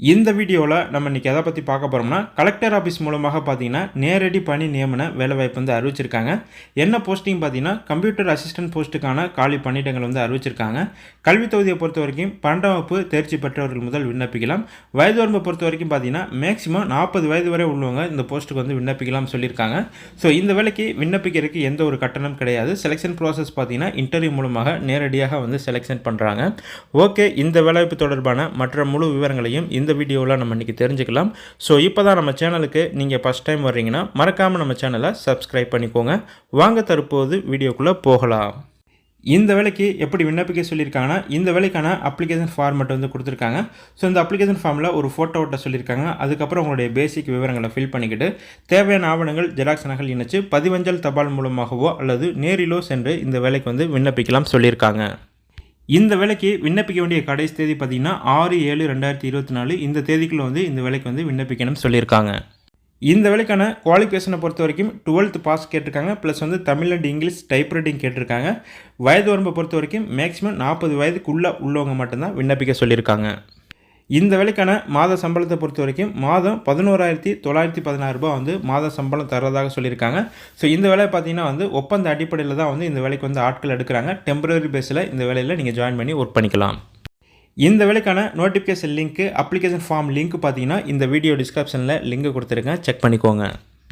இந்த வீடியோவில் நம்ம இன்றைக்கி எதை பற்றி பார்க்க போகிறோம்னா கலெக்டர் ஆஃபீஸ் மூலமாக பார்த்தீங்கன்னா நேரடி பணி நியமன வேலைவாய்ப்பு வந்து அறிவிச்சிருக்காங்க. என்ன போஸ்டிங் பார்த்தீங்கன்னா கம்ப்யூட்டர் அசிஸ்டன்ட் போஸ்ட்டுக்கான காலி பணியிடங்கள் வந்து அறிவிச்சிருக்காங்க. கல்வி தொகுதியை பொறுத்த வரைக்கும் பன்னெண்டாம் வகுப்பு தேர்ச்சி பெற்றவர்கள் முதல் விண்ணப்பிக்கலாம். வயது வரம்பை பொறுத்த வரைக்கும் பார்த்தீங்கன்னா மேக்ஸிமம் நாற்பது வயது வரை உள்ளவங்க இந்த போஸ்ட்டுக்கு வந்து விண்ணப்பிக்கலாம் சொல்லியிருக்காங்க. ஸோ இந்த வேலைக்கு விண்ணப்பிக்கிறதுக்கு எந்த ஒரு கட்டணம் கிடையாது. செலெக்ஷன் ப்ராசஸ் பார்த்தீங்கன்னா இன்டர்வியூ மூலமாக நேரடியாக வந்து செலெக்ஷன் பண்ணுறாங்க ஓகே இந்த வேலைவாய்ப்பு தொடர்பான மற்ற முழு விவரங்களையும் இந்த வீடியோவில் நம்ம இன்றைக்கி தெரிஞ்சுக்கலாம். ஸோ இப்போ தான் நம்ம சேனலுக்கு நீங்கள் ஃபஸ்ட் டைம் வர்றீங்கன்னா மறக்காமல் நம்ம சேனலை சப்ஸ்கிரைப் பண்ணிக்கோங்க. வாங்க தற்போது வீடியோக்குள்ளே போகலாம். இந்த வேலைக்கு எப்படி விண்ணப்பிக்க சொல்லியிருக்காங்கன்னா இந்த வேலைக்கான அப்ளிகேஷன் ஃபார்மெட் வந்து கொடுத்துருக்காங்க. ஸோ இந்த அப்ளிகேஷன் ஃபார்மில் ஒரு ஃபோட்டோ ஓட்ட சொல்லியிருக்காங்க. அதுக்கப்புறம் உங்களுடைய பேசிக் விவரங்களை ஃபில் பண்ணிக்கிட்டு தேவையான ஆவணங்கள் ஜெராக்ஸ் நகல் இணைச்சு பதிவஞ்சல் தபால் மூலமாகவோ அல்லது நேரிலோ சென்று இந்த வேலைக்கு வந்து விண்ணப்பிக்கலாம் சொல்லியிருக்காங்க. இந்த வேலைக்கு விண்ணப்பிக்க வேண்டிய கடைசி தேதி பார்த்தீங்கன்னா ஆறு ஏழு ரெண்டாயிரத்தி இருபத்தி நாலு. இந்த தேதிக்குள்ளே வந்து இந்த வேலைக்கு வந்து விண்ணப்பிக்கணும்னு சொல்லியிருக்காங்க. இந்த வேலைக்கான குவாலிஃபிகேஷனை பொறுத்த வரைக்கும் டுவெல்த் பாஸ் கேட்டிருக்காங்க. ப்ளஸ் வந்து Tamil and English type writing கேட்டிருக்காங்க. வயது வரம்பை பொறுத்த வரைக்கும் மேக்ஸிமம் நாற்பது வயதுக்குள்ளே உள்ளவங்க மட்டும்தான் விண்ணப்பிக்க சொல்லியிருக்காங்க. இந்த வேலைக்கான மாத சம்பளத்தை பொறுத்த வரைக்கும் மாதம் பதினோராயிரத்தி தொள்ளாயிரத்தி பதினாறு ரூபாய் வந்து மாத சம்பளம் தர்றதாக சொல்லியிருக்காங்க. ஸோ இந்த வேலை பார்த்தீங்கன்னா வந்து ஒப்பந்த அடிப்படையில் தான் வந்து இந்த வேலைக்கு வந்து ஆட்கள் எடுக்கிறாங்க. டெம்பரரி பேஸில் இந்த வேலையில் நீங்கள் ஜாயின் பண்ணி ஒர்க் பண்ணிக்கலாம். இந்த வேலைக்கான நோட்டிஃபிகேஷன் லிங்க்கு அப்ளிகேஷன் ஃபார்ம் லிங்க் பார்த்தீங்கன்னா இந்த வீடியோ டிஸ்கிரிப்ஷனில் லிங்க் கொடுத்துருக்கேன் செக் பண்ணிக்கோங்க.